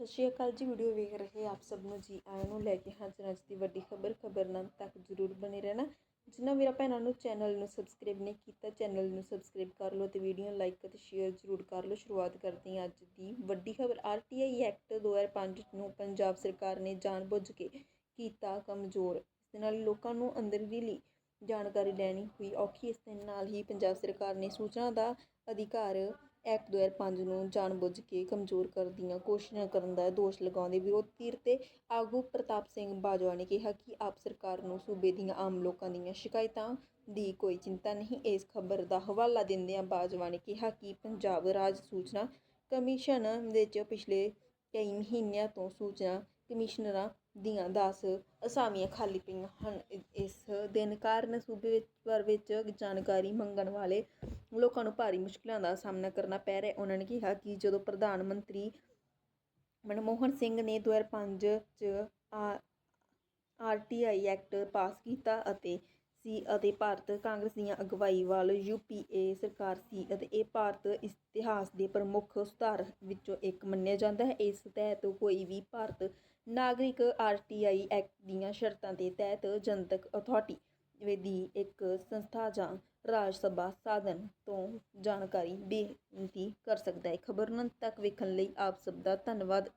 ਸਤਿ ਸ਼੍ਰੀ ਅਕਾਲ ਜੀ, ਵੀਡੀਓ ਵੇਖ ਰਹੇ ਆਪ ਸਭ ਨੂੰ ਜੀ। ਆਇਆਂ ਨੂੰ ਲੈ ਕੇ ਹਾਜ਼ਰ ਅੱਜ ਦੀ ਵੱਡੀ ਖਬਰ ਖਬਰ ਨਾਲ ਤੱਕ ਜ਼ਰੂਰ ਬਣੇ ਰਹਿਣਾ। ਜਿਨ੍ਹਾਂ ਵੀਰਾਂ ਭੈਣਾਂ ਨੂੰ ਚੈਨਲ ਨੂੰ ਸਬਸਕ੍ਰਾਈਬ ਨਹੀਂ ਕੀਤਾ, ਚੈਨਲ ਨੂੰ ਸਬਸਕ੍ਰਾਈਬ ਕਰ ਲਓ ਤੇ ਵੀਡੀਓ ਲਾਈਕ ਅਤੇ ਸ਼ੇਅਰ ਜ਼ਰੂਰ ਕਰ ਲਓ। ਸ਼ੁਰੂਆਤ ਕਰਦੇ ਹਾਂ ਅੱਜ ਦੀ ਵੱਡੀ ਖਬਰ। ਆਰਟੀਆਈ ਐਕਟ 2005 ਨੂੰ ਪੰਜਾਬ ਸਰਕਾਰ ਨੇ ਜਾਣਬੁੱਝ ਕੇ ਕੀਤਾ ਕਮਜ਼ੋਰ। ਇਸ ਦੇ ਨਾਲ ਲੋਕਾਂ ਨੂੰ ਅੰਦਰਲੀ ਜਾਣਕਾਰੀ ਲੈਣੀ ਹੋਈ ਔਖੀ। ਇਸ ਦੇ ਨਾਲ ਹੀ ਪੰਜਾਬ ਸਰਕਾਰ ਨੇ ਸੂਚਨਾ ਦਾ ਅਧਿਕਾਰ ਐਕਟ 2005 ਨੂੰ ਜਾਣਬੁੱਝ ਕੇ ਕਮਜ਼ੋਰ ਕਰਨ ਦੀਆਂ ਕੋਸ਼ਿਸ਼ਾਂ ਕਰਨ ਦਾ ਦੋਸ਼ ਲਗਾਉਂਦੇ ਵਿਰੋਧ ਧਿਰ ਤੇ ਆਗੂ ਪ੍ਰਤਾਪ ਸਿੰਘ ਬਾਜਵਾ ਨੇ ਕਿਹਾ ਕਿ ਆਪ ਸਰਕਾਰ ਨੂੰ ਸੂਬੇ ਦੀਆਂ ਆਮ ਲੋਕਾਂ ਦੀਆਂ ਸ਼ਿਕਾਇਤਾਂ ਦੀ ਕੋਈ ਚਿੰਤਾ ਨਹੀਂ। ਇਸ ਖਬਰ ਦਾ ਹਵਾਲਾ ਦਿੰਦਿਆਂ ਬਾਜਵਾ ਨੇ ਕਿਹਾ ਕਿ ਪੰਜਾਬ ਰਾਜ ਸੂਚਨਾ ਕਮਿਸ਼ਨ ਵਿੱਚ ਪਿਛਲੇ ਕਈ ਮਹੀਨਿਆਂ ਤੋਂ ਸੂਚਨਾ ਕਮਿਸ਼ਨਰਾਂ ਦੀਆਂ 10 ਅਸਾਮੀਆਂ ਖਾਲੀ ਪਈਆਂ ਹਨ। ਇਸ ਦਿਨ ਕਾਰਨ ਸੂਬੇ ਵਿੱਚ ਭਰ ਵਿੱਚ ਜਾਣਕਾਰੀ ਮੰਗਣ ਵਾਲੇ ਲੋਕਾਂ ਨੂੰ ਭਾਰੀ ਮੁਸ਼ਕਲਾਂ ਦਾ ਸਾਹਮਣਾ ਕਰਨਾ ਪੈ ਰਿਹਾ ਉਹਨਾਂ ਨੇ ਕਿਹਾ ਕਿ ਜਦੋਂ ਪ੍ਰਧਾਨ ਮੰਤਰੀ ਮਨਮੋਹਨ ਸਿੰਘ ਨੇ 2005 ਚ ਆ ਆਰਟੀਆਈ ਐਕਟ ਪਾਸ ਕੀਤਾ ਅਤੇ ਸੀ ਅਤੇ ਭਾਰਤ ਕਾਂਗਰਸ ਦੀਆਂ ਅਗਵਾਈ ਵਾਲ ਯੂਪੀਏ ਸਰਕਾਰ ਸੀ ਅਤੇ ਇਹ ਭਾਰਤ ਇਤਿਹਾਸ ਦੇ ਪ੍ਰਮੁੱਖ ਸੁਧਾਰ ਵਿੱਚੋਂ ਇੱਕ ਮੰਨਿਆ ਜਾਂਦਾ ਹੈ। ਇਸ ਤਹਿਤ ਕੋਈ ਵੀ ਭਾਰਤ ਨਾਗਰਿਕ ਆਰਟੀਆਈ ਐਕਟ ਦੀਆਂ ਸ਼ਰਤਾਂ ਦੇ ਤਹਿਤ ਜਨਤਕ ਅਥਾਰਟੀ ਦੀ ਇੱਕ ਸੰਸਥਾ ਜਾਂ ਰਾਜ ਸਭਾ ਸਾਧਨ ਤੋਂ ਜਾਣਕਾਰੀ ਬੇਨਤੀ ਕਰ ਸਕਦਾ ਹੈ। ਖਬਰ ਨੂੰ ਅੰਤ ਤੱਕ ਵੇਖਣ ਲਈ ਆਪ ਸਭ ਦਾ ਧੰਨਵਾਦ।